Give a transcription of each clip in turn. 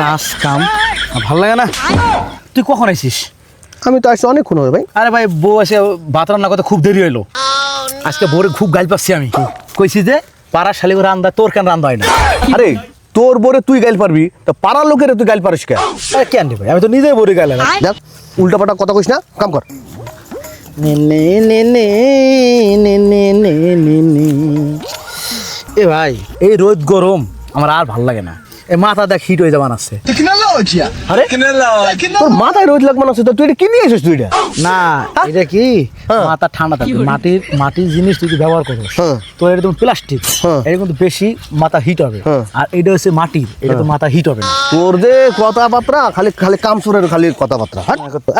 কাজ কাম। ভালো লাগে না? তুই কখন আইছিস? আমি তো আসছি অনেকক্ষণ হবে ভাই। আরে ভাই বউ আসে ভাত রান্না করতে খুব দেরি হইল। আজকে বোরে খুব গাল পাচ্ছি আমি। কইছি যে পাড়া শালিগো রান্দা তোর কেন রান্দা হয় না? আরে তোর বোরে তুই গাইল পারবি তা পাড়ার লোকের তুই গাইল পারিস কেন? আরে কেন ভাই? আমি তো নিজেই বোরে গাইলে দেখ উল্টাপাটা কথা কইস না কাম কর। এ ভাই এই রোদ গরম আমার আর ভালো লাগে না। মাথা দেখ হিট হয়ে যাবান আছে। আরে? তোর মাথায় রোজ লাগবে না তো তুই এটা কি নিয়ে এসেছিস তুই এটা? না এটা কি? হ্যাঁ। মাথা ঠান্ডা থাকে মাটির মাটির জিনিস তুই ব্যবহার করিস হ্যাঁ। তো এটা তুমি প্লাস্টিক হ্যাঁ। এটা কিন্তু বেশি মাথা হিট হবে। হ্যাঁ। আর এটা হচ্ছে মাটির। এটা তো মাথা হিট হবে না। তোর যে কথাবার্তা খালি খালি কাম সুরের খালি কথাবার্তা হ্যাঁ?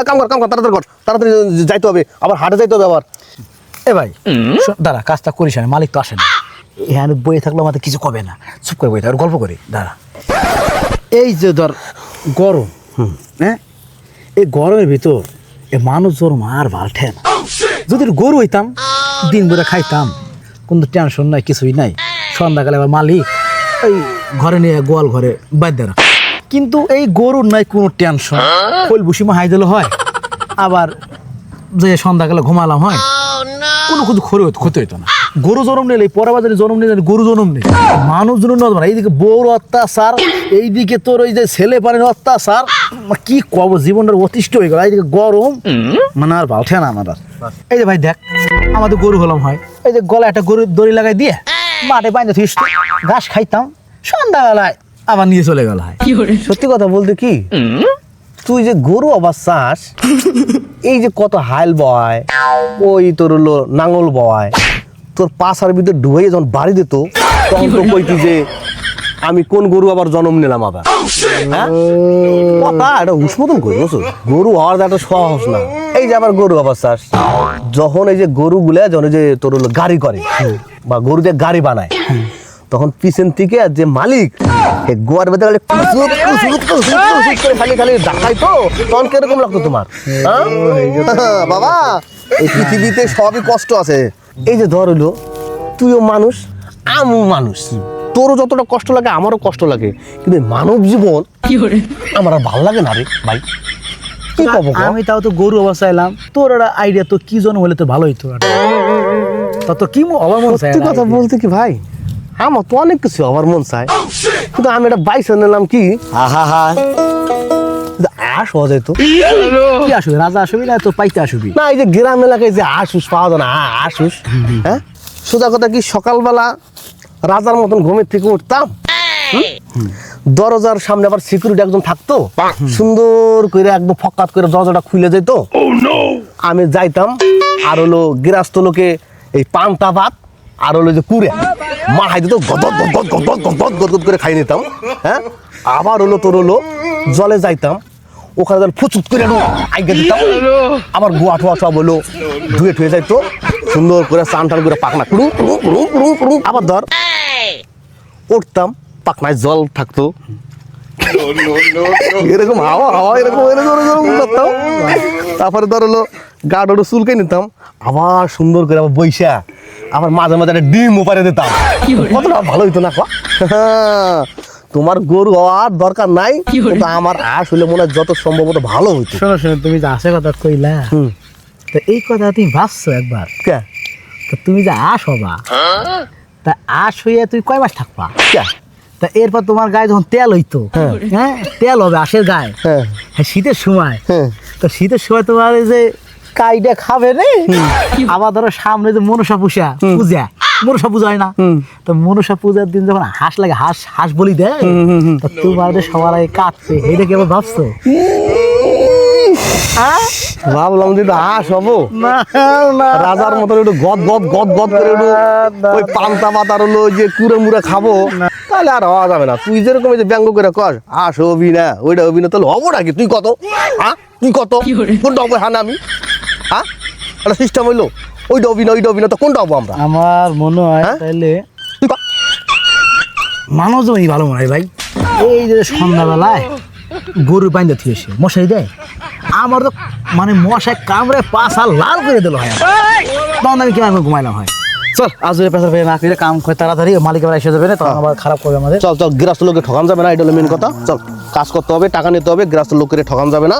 কাম কর কাম কর তাড়াতাড়ি কর। তাড়াতাড়ি যাইতে হবে। আবার হাটে যাইতে হবে আবার। এ ভাই দাঁড়া কাজটা করিস না মালিক তো আসে না। এখানে বইয়ে থাকলে আমাদের কিছু কবে না। চুপ করে বই থাক গল্প করি, দাঁড়া। এই যে ধর, গরম হ্যাঁ? এই গরমের ভিতর এ মানুষ জোর মার ভালঠে না। যদি গরু হইতাম, দিন ভরে খাইতাম, কোনো টেনশন নাই, কিছুই নাই। সন্ধ্যাকালে আবার মালিক, এই ঘরে নিয়ে গোয়াল ঘরে বাধ্য রাখ। কিন্তু এই গরুর নাই কোনো টেনশন খোল বুসি হাই দিলে হয়, আবার যে সন্ধ্যাকালে ঘুমালাম হয়, কোনো কিছু ক্ষতি হতো না। গরু জনম নিলে এই পরা বাজারে জন্ম নিলে গরু জনম নেই। মানুষ জন্ম নেওয়া না। এইদিকে বউর অত্যাচার এইদিকে তোর ওই যে ছেলে পানির অত্যাচার কি কব জীবনটার অতিষ্ঠ হয়ে গেল। এইদিকে গরম মানে আর ভালো না আমার এই যে ভাই দেখ আমাদের গরু হলাম হয়। এই যে গলা একটা গরু দড়ি লাগাই দিয়ে মাঠে বাইন্দে থিস ঘাস খাইতাম সন্ধ্যাবেলায় আবার নিয়ে চলে গেল হয়। সত্যি কথা বলতে কি তুই যে গরু আবার চাস এই যে কত হাইল বয় ওই তোর হলো নাঙল বয় তোর পাশার ভিতরে ঢুয়ে যখন বাড়ি দিত, তখন তো কইতি যে আমি কোন গরু আবার জন্ম নিলাম আবার? হ্যাঁ? এটা হুস মতন করি বুঝছ? গরু হওয়ার একটা সহজ না। এই যে আবার গরু আবার চাস যখন এই যে গরু গুলা যখন যে তোর গাড়ি করে, বা গরু যে গাড়ি বানায়, তখন পিছন থেকে যে মালিক গোয়ার ভেতরে খালি খালি খালি তো তখন কীরকম লাগতো তোমার? হ্যাঁ? বাবা, এই পৃথিবীতে সবই কষ্ট আছে। এই যে ধর হলো তুইও মানুষ আমিও মানুষ। তোরও যতটা কষ্ট লাগে আমারও কষ্ট লাগে। কিন্তু মানব জীবন আমার আর ভালো লাগে না রে ভাই। কি কব আমি তাও তো গরু অবস্থা এলাম। তোর একটা আইডিয়া তো কি জন হলে তো ভালো হইতো তা তো কি মো- অবাক মন সত্যি কথা বলতে কি ভাই? আমার তো অনেক কিছু আমার মন চায়। কিন্তু আমি এটা বাইসে নিলাম কি? আহা হা আস হওয়া যেত কি আসবে রাজা আসবি না তো পাইতে আসবি না, এই যে গ্রাম এলাকায় যে আসুস পাওয়া যায় না হ্যাঁ, আসুস হ্যাঁ? সোজা কথা কি, সকালবেলা রাজার মতন ঘুমের থেকে উঠতাম দরজার সামনে আবার সিকিউরিটি একজন থাকতো, সুন্দর করে একদম ফকাত করে দরজাটা খুলে যেত। আমি যাইতাম, আর হলো গৃহস্থ লোকে এই পান্তা ভাত, আর হলো যে কুড়ে মা খাই দিত গদ গদ গদ গদ গদ গদ করে খাই নিতাম হ্যাঁ? আবার হলো তোর হলো জলে যাইতাম ওখানে ধর ফুচুত করে আইগা দিতাম। আবার গোয়া ঠোয়া সব হলো ধুয়ে ঠুয়ে যাইতো সুন্দর করে চান টান করে পাকনা কুড়ুং কুড়ুং কুড়ুং কুড়ুং আবার ধর উঠতাম পাকনায় জল থাকতো। এরকম হাওয়া হাওয়া এরকম এরকম এরকম করতাম। তারপরে ধর হলো গা ডোটো চুলকে নিতাম আবার সুন্দর করে আবার বইসা আবার মাঝে মাঝে একটা ডিম ওপারে দিতাম। কতটা ভালো হইতো না? তোমার গরু হওয়ার দরকার নাই কিন্তু আমার আশ হইলে মনে হয় যত সম্ভবত ভালো হইতো। শোনো শোনো তুমি যে আসে কথা কইলা তো এই কথা তুমি ভাবছ একবার? কে? তো তুমি যে আস হবা তা আস হইয়া তুই কয় মাস থাকবা? কে? তা এরপর তোমার গায়ে যখন তেল হইতো হ্যাঁ। হ্যাঁ তেল হবে আশের গায়ে। হ্যাঁ। হ্যাঁ শীতের সময়। হ্যাঁ। তো শীতের সময় তোমার এই যে কাইটা খাবে রে আবার ধরো সামনে যে মনসা পুষা পূজা মনসা পূজা হয় না। তো মনসা পূজার দিন যখন হাঁস লাগে হাঁস হাঁস বলি দেয় তোমার যে সবার আগে কাটবে এটা কি আবার ভাবছ? ভাবলাম যে আশ হব। রাজার মতন একটু গদ গদ গদ গদ করে একটু ওই পান্তা পাতার হলো যে কুড়ে মুড়ে খাব। তাহলে আর হওয়া যাবে না। তুই যেরকম এই যে ব্যঙ্গ করে কর আস হবি না ওইটা হবি না তাহলে হব নাকি? তুই কত? হ্যাঁ? তুই কত? কোনটা হব? হ্যাঁ আমি? হ্যাঁ? একটা সিস্টেম হইল। ওই অভিনয় ওই অভিনয় তো কোনটা হব আমরা? আমার মনে হয় হ্যাঁ? তাহলে মানুষ জমি ভালো মনে হয় ভাই। এই যে সন্ধ্যাবেলায় গরু বাইন্দা থিয়েছে মশাই দেয়। আমার তো মানে মশাই কামড়ে পাশা লাল করে দিল হয় তখন আমি কেমন ঘুমাইলাম হয়? চল। আজ পেশার পেয়ে না করে কাম করে তাড়াতাড়ি মালিক আবার এসে যাবে না তখন হ্যাঁ। আবার খারাপ করবে আমাদের। চল চল গৃহস্থ লোকে ঠকান যাবে না এটা হলো মেন কথা। চল কাজ করতে হবে টাকা নিতে হবে গৃহস্থ লোকের ঠকান যাবে না।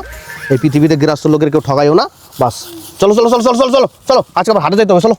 এই পৃথিবীতে গৃহস্থ লোকের কেউ ঠকাইও না বাস। চলো চলো চলো চলো চলো চলো চলো আজকে আমার হাটে যাইতে হবে চলো।